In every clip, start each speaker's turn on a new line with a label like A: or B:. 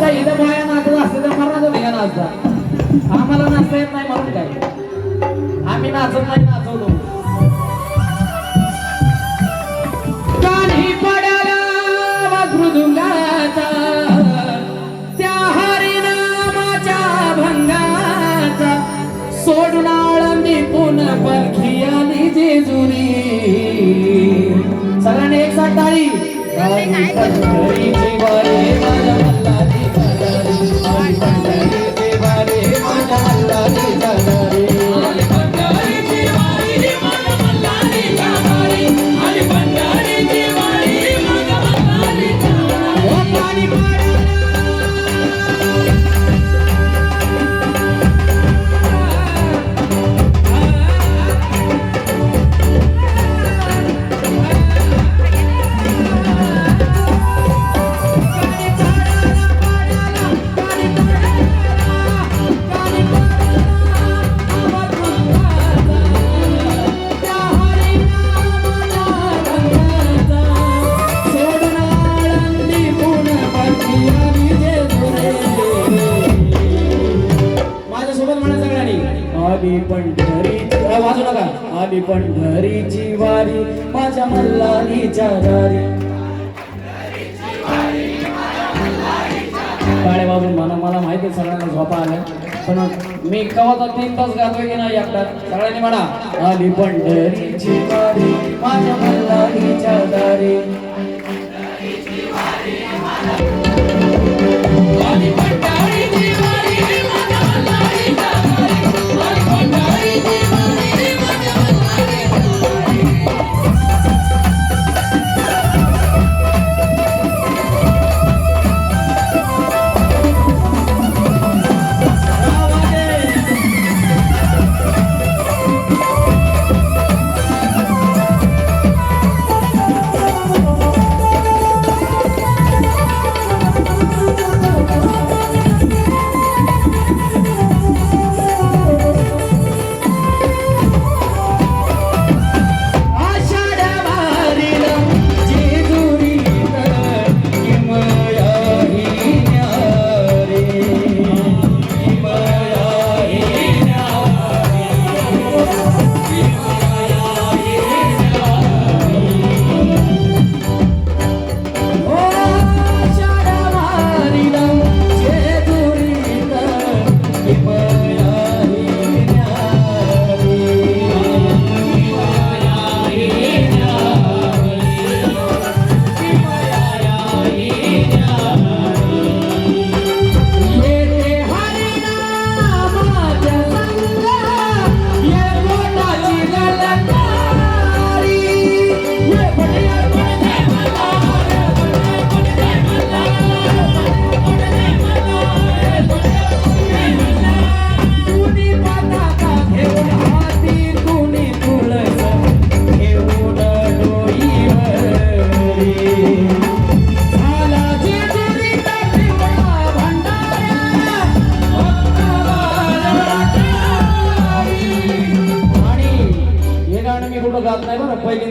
A: आता इथं बाया नाचत असते तर मला नाही का नाचता आम्हाला नाचता येत नाही म्हणून काय? आम्ही नाचत नाही जेजुरी. सगळ्यांनी एक साथ टाळी. आली पंढरी. वाजू नका. आली पंढरीची वारी माझ्या मल्हारीच्या दारी. काळे बाबू म्हणा मला माहिती आहे सगळ्यांना झोपा आल्या. पण मी कवा तीन तास गातोय की नाही एकटा? सगळ्यांनी म्हणा. आली पंढरीची वारी माझ्या मल्हारीच्या दारी.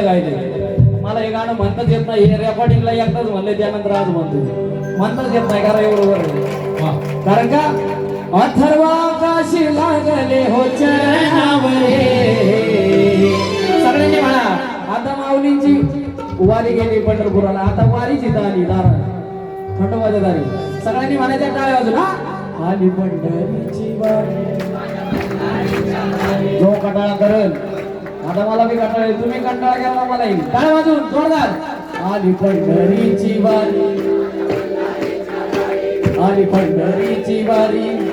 A: पहिल्यांदा गायले मला हे गाणं म्हणताच येत नाही. हे रेकॉर्डिंगला एकदाच म्हणले त्यानंतर आज म्हणतो. म्हणताच येत नाही कारण एवढं बरं कारण का? अथर्वा काशी लागले हो सगळ्यांनी म्हणा आता माऊलींची वारी गेली पंढरपुराला. आता वारीची दारी दारा. खंडोबाच्या दारी. सगळ्यांनी म्हणायच्या टाळ्या वाजून आली पंढरीची वारी. जो कंटाळा करल आता मला मी कंटाळा तुम्ही कंटाळा घ्या मला येईल काय वाजून जोरदार. आली पंढरीची वारी. आली पंढरीची वारी.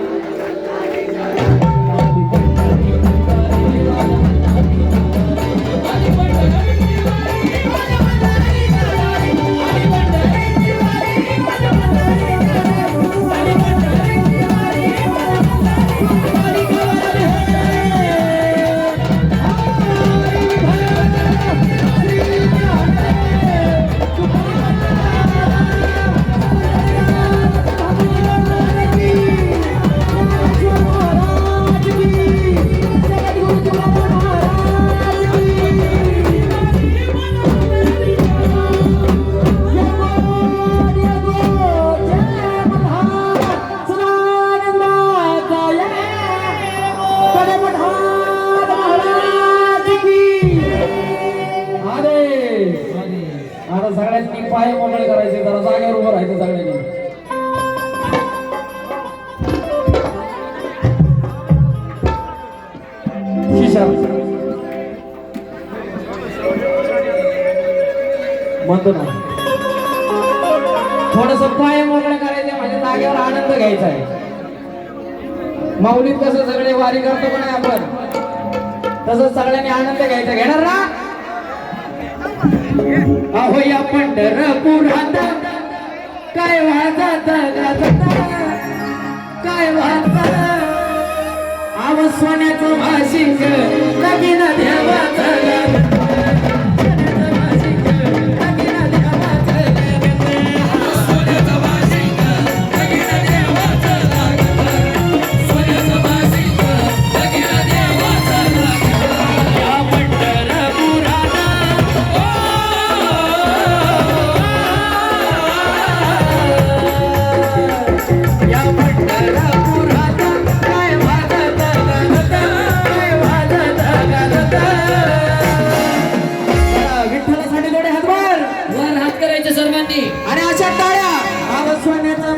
A: पाय मोटण करायचं जरा जागेवर उभं सगळ्यांनी. खिशा म्हणतो ना. थोडस पाय मोकळे करायचे म्हणजे जागेवर आनंद घ्यायचा आहे. माऊलीत कसं सगळे वारी करतो का नाही आपण? तसंच सगळ्यांनी आनंद घ्यायचा. घेणार ना? अहो या पंढरपुरात काय वाजत काय वाजत आव सोन्याचं भाषिक लगीन देवाचं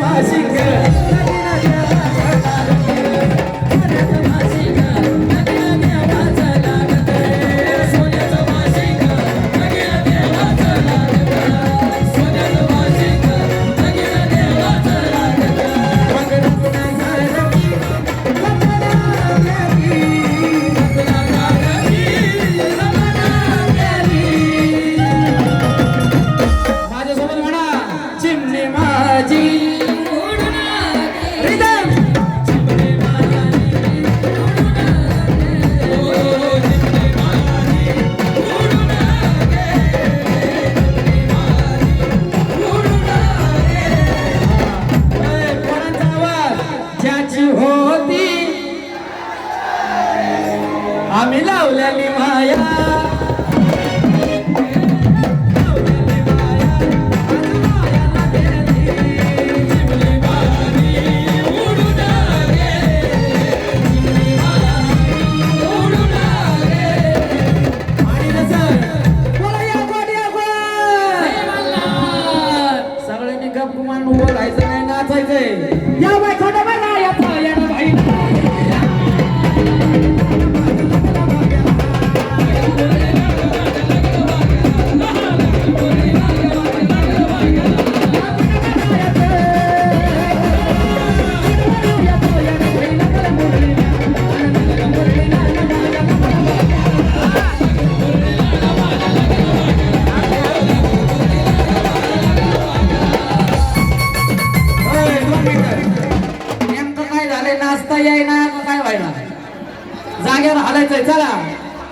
A: सोन्याचं 来呀。नेमकं काय नाचता येईना का काय व्हायला? जागेवर हालायचंय चला.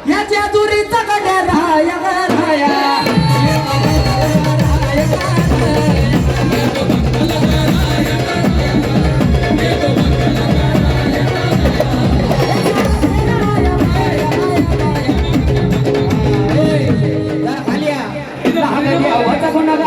A: याच्या दुरीचा कडे राया खाली या. कोणाला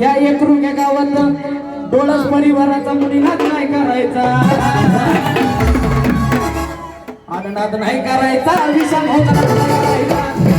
A: या एकरुग्या गावात डोळस परिवाराचा मुलीनाच नाही करायचा. आनंदात नाही करायचा विषम होता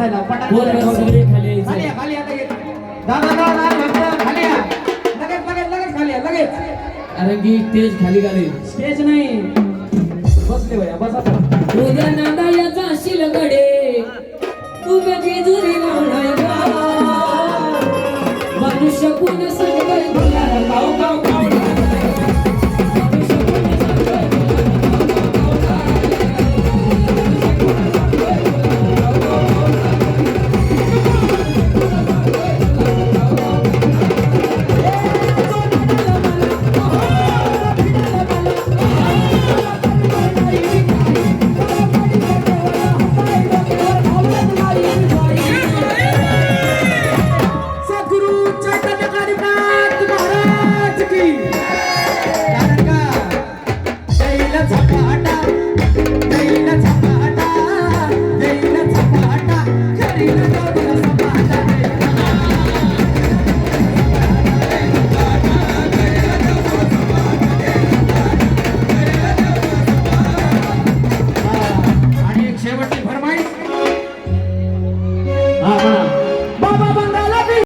A: बसायला
B: बोल रे, खाली तेज खाली घाले
A: स्टेज नाही. बसले भैया बसा
B: उद्या नांदाया जाशील गडे. तू मनुष्य कोण गाव गाव